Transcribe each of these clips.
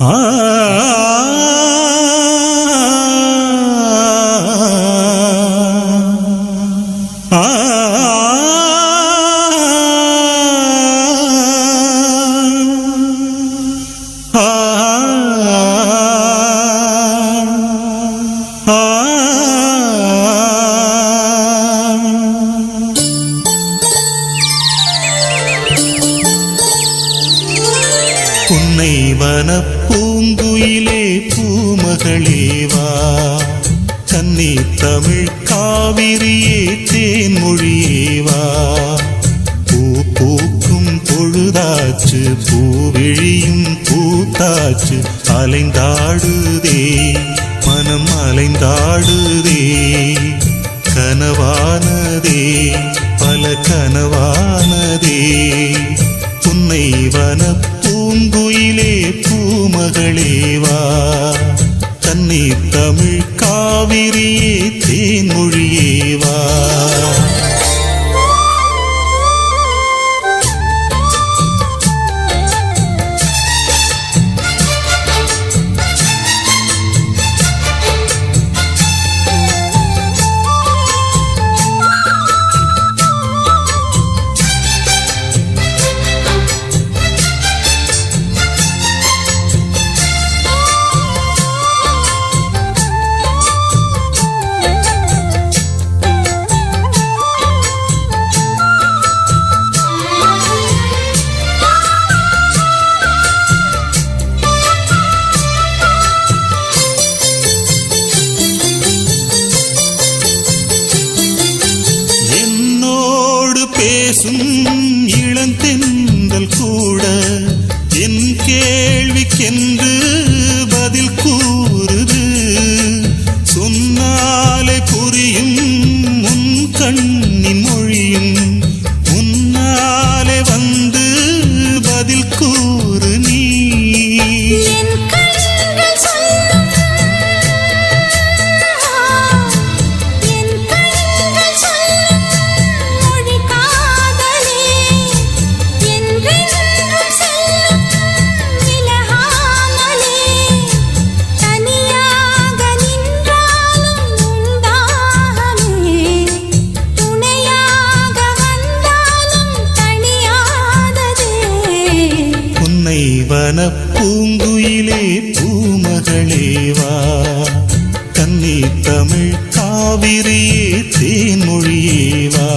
Ah புன்னை வனப்பூங்குயிலே பூமகளேவா கன்னி தமிழ் காவிரியே தேன்மொழியேவா பூ பூக்கும் பொழுதாச்சு பூவிழியும் பூத்தாச்சு அலைந்தாடுதே. பூனை வனப்பூங்குயிலே பூமகளேவா தன்னை தமிழ் காவிரியே தேன்மொழியே பேசும் இளந்தென்றல் கூட என் கேள்விக்கென்று என்னை வனப்பூங்குயிலே பூமகளேவா கன்னி தமிழ் காவிரியே தேன்மொழியேவா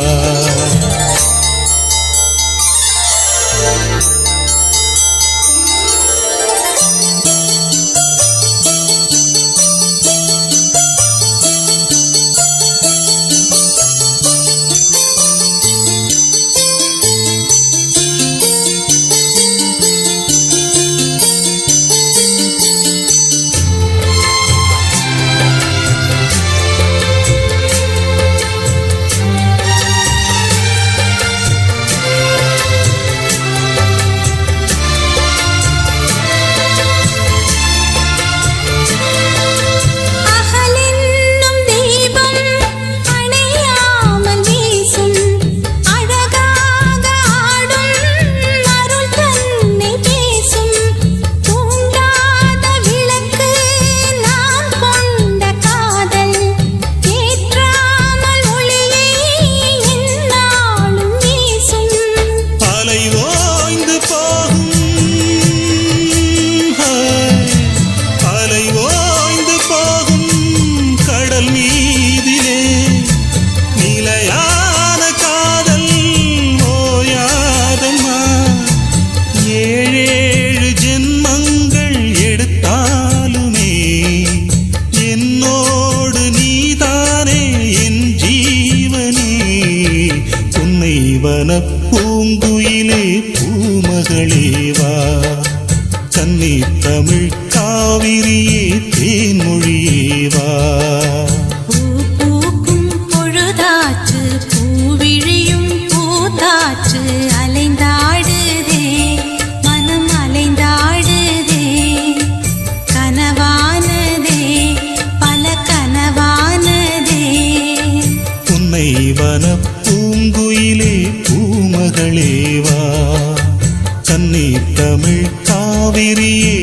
வனப்பூங்குயிலே பூமகளேவா கன்னி தமிழ் காவிரியே தேன்மொழியேவா மகளேவா கன்னி தமிழ் காவிரியே